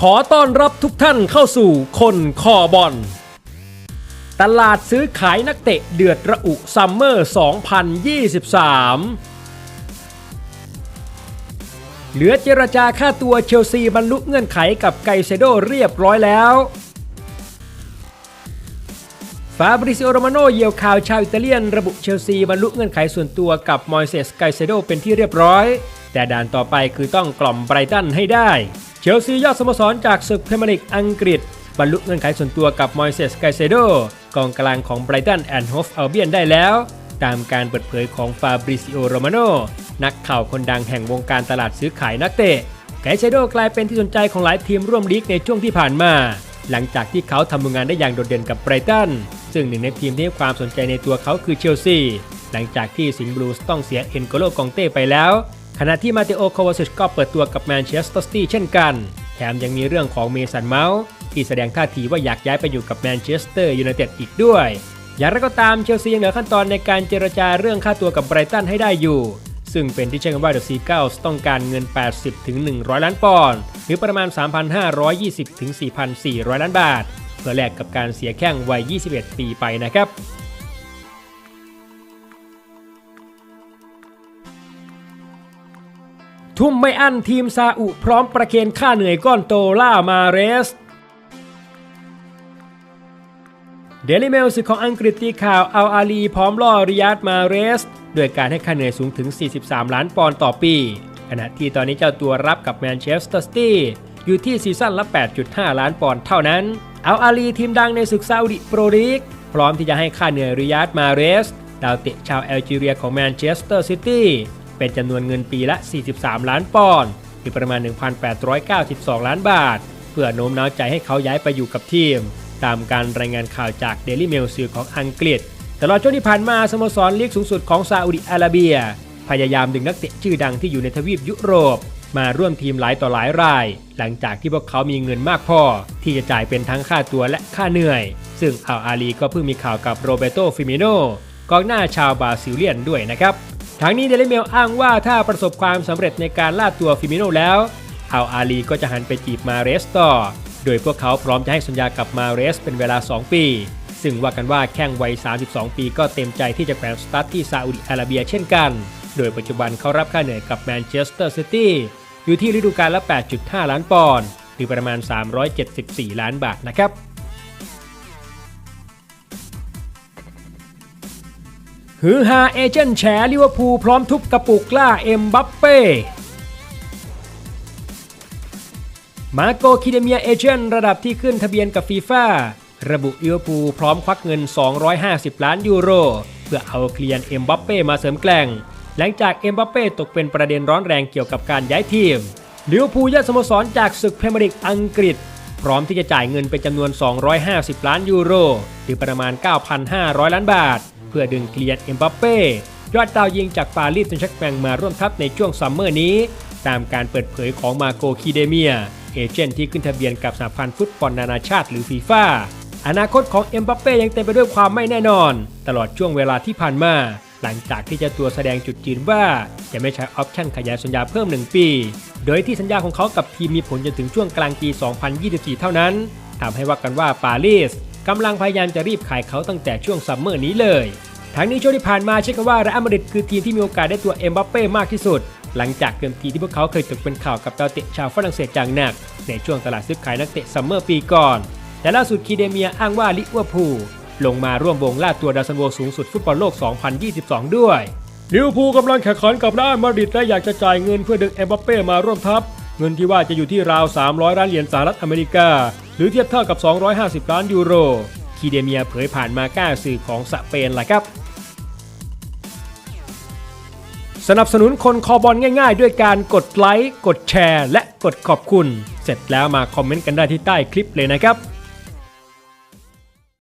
ขอต้อนรับทุกท่านเข้าสู่คนคอบอล ตลาดซื้อขายนักเตะเดือดระอุซัมเมอร์ 2023 เหลือเจรจาค่าตัวเชลซีบรรลุเงื่อนไขกับไกเซโดเรียบร้อยแล้วฟาบริซิโอโรมาโนเยียวข่าวชาวอิตาเลียนระบุเชลซีบรรลุเงื่อนไขส่วนตัวกับมอยเซสไกเซโดเป็นที่เรียบร้อย แต่ด่านต่อไปคือต้องกล่อมไบรตันให้ได้ เชลซียอดสโมสรจากศึกพรีเมียร์ลีกอังกฤษ บรรลุเงื่อนไขส่วนตัวกับมอยเซสไกเซโดกองกลางของไบรตันแอนด์โฮฟอัลเบียนได้แล้ว ตามการเปิดเผยของฟาบริซิโอโรมาโนนักข่าวคนดังแห่งวงการตลาดซื้อขายนักเตะไกเซโดกลายเป็นที่สนใจของหลายทีมร่วมลีกในช่วงที่ผ่านมา หลังจากที่เขาทำงานได้อย่างโดดเด่นกับไบรตันซึ่งหนึ่งในทีมที่ให้ความสนใจในตัวเขาคือเชลซีหลังจากที่สิงห์บลูส์ต้องเสียเอ็นโกโลกองเต้ไปแล้ว ขณะที่มาเตโอโควาซิชก็เปิดตัวกับแมนเชสเตอร์ซิตี้เช่นกัน แถมยังมีเรื่องของเมสันเมาส์ที่แสดงท่าทีว่าอยากย้ายไปอยู่กับแมนเชสเตอร์ยูไนเต็ดอีกด้วย อย่างไรก็ตามเชลซียังเหลือขั้นตอนในการเจรจาเรื่องค่าตัวกับไบรตันให้ได้อยู่ ซึ่งเป็นที่เชื่อกันว่าเดอะซีเกลต้องการเงิน 80ถึง100 ล้านปอนด์หรือประมาณ 3,520ถึง4,400 ล้านบาท เพื่อแลกกับการเสียแข้งวัย 21 ปีไปนะครับ ทุ่มไม่อั้นทีมซาอุพร้อมประเคนค่าเหนื่อยก้อนโตล่ามาเรสเดลิเมลสื่อของอังกฤษตีข่าวอัลอาลีพร้อมล่อริยาดมาเรสด้วยการให้ค่าเหนื่อยสูงถึง 43 ล้านปอนด์ต่อปี ขณะที่ตอนนี้เจ้าตัวรับกับแมนเชสเตอร์ซิตี้อยู่ที่ซีซั่นละ 8.5 ล้านปอนด์เท่านั้น อัลอาลีทีมดังในศึกซาอุดิโปรลีก พร้อมที่จะให้ค่าเหนื่อยริยาดมาเรส ดาวเตะชาวแอลจีเรียของแมนเชสเตอร์ซิตี้ เป็นจำนวนเงินปีละ 43 ล้านปอนด์หรือประมาณ 1,892 ล้านบาท เพื่อโน้มน้าวใจให้เขาย้ายไปอยู่กับทีม ตามการรายงานข่าวจากเดลี่เมลสื่อของอังกฤษ ตลอดช่วงที่ผ่านมาสโมสรลีกสูงสุดของซาอุดิอาระเบีย พยายามดึงนักเตะชื่อดังที่อยู่ในทวีปยุโรป มาร่วมทีมหลายต่อหลายราย หลังจากที่พวกเขามีเงินมากพอ ที่จะจ่ายเป็นทั้งค่าตัวและค่าเหนื่อย ซึ่งอัลอาลีก็เพิ่งมีข่าวกับโรเบโตฟิมิโนกองหน้าชาวบราซิลเลียนด้วยนะครับ ทั้งนี้เดลิเมลอ้างว่าถ้าประสบความสำเร็จในการล่าตัวฟิมิโนแล้วอัลอาลีก็จะหันไปจีบมาเรสต่อ โดยพวกเขาพร้อมจะให้สัญญากับมาเรสเป็นเวลา 2 ปี ซึ่งว่ากันว่าแข้งวัย 32 ปีก็เต็มใจที่จะแขวนสตาร์ทที่ซาอุดิอาระเบียเช่นกัน โดยปัจจุบันเขารับค่าเหนื่อยกับแมนเชสเตอร์ซิตี้อยู่ที่ฤดูกาลละ 8.5 ล้านปอนด์หรือประมาณ 374 ล้านบาทนะครับ ฮือฮาเอเจนต์แฉลิเวอร์พูลพร้อมทุบกระปุกล่าเอ็มบัปเป้ มาโกคิเดเมียเอเจนต์ระดับที่ขึ้นทะเบียนกับฟีฟ่าระบุลิเวอร์พูลพร้อมควักเงิน 250 ล้านยูโร เพื่อเอาเคลียนเอ็มบัปเป้มาเสริมแกล่งหลังจากเอ็มบัปเป้ตกเป็นประเด็นร้อนแรงเกี่ยวกับการย้ายทีมลิเวอร์พูลยอดสโมสรจากศึกพรีเมียร์ลีกอังกฤษ พร้อมที่จะจ่ายเงินเป็นจำนวน 250 ล้านยูโรหรือประมาณ 9,500 ล้านบาท พื่อดึงเคลียนเอ็มบัปเป้ยอดดาวยิงจากปารีสแซงต์แชร์แมงมาร่วมทัพในช่วงซัมเมอร์นี้ ตามการเปิดเผยของมาโกคีเดเมีย เอเจนต์ที่ขึ้นทะเบียนกับสหพันธ์ฟุตบอลนานาชาติหรือฟีฟ่าอนาคตของเอ็มบัปเป้ยังเต็มไปด้วยความไม่แน่นอน ตลอดช่วงเวลาที่ผ่านมา หลังจากที่เจ้าตัวแสดงจุดยืนว่า จะไม่ใช้ออปชั่นขยายสัญญาเพิ่ม 1 ปี โดยที่สัญญาของเขากับทีมมีผลจนถึงช่วงกลางปี 2024 เท่านั้นทำให้ว่ากันว่าปารีส กำลังพยายามจะรีบขายเขาตั้งแต่ช่วงซัมเมอร์นี้เลยทั้งนี้ช่วงที่ผ่านมาเชื่อกันว่าเรอัลมาดริดคือทีมที่มีโอกาสได้ตัวเอ็มบัปเป้มากที่สุด หลังจากเดิมทีที่พวกเขาเคยตกเป็นข่าวกับดาวเตะชาวฝรั่งเศสอย่างหนัก ในช่วงตลาดซื้อขายนักเตะซัมเมอร์ปีก่อน แต่ล่าสุดคีเดเมียอ้างว่าลิเวอร์พูลลงมาร่วมวงล่าตัวดาวซันโวสูงสุดฟุตบอลโลก 2022 ด้วยลิเวอร์พูลกำลังแข่งขันกับเรอัลมาดริดและอยากจะจ่ายเงินเพื่อดึงเอ็มบัปเป้มาร่วมทัพ เงินที่ว่าจะอยู่ที่ราว 300 ล้านเหรียญสหรัฐอเมริกา หรือเทียบเท่ากับ 250 ล้านยูโร คีเดเมียเผยผ่านมาก้าสื่อของสเปนแหละครับ สนับสนุนคนคอบอลง่ายๆ ด้วยการกดไลค์ กดแชร์ และกดขอบคุณ เสร็จแล้วมาคอมเมนต์กันได้ที่ใต้คลิปเลยนะครับ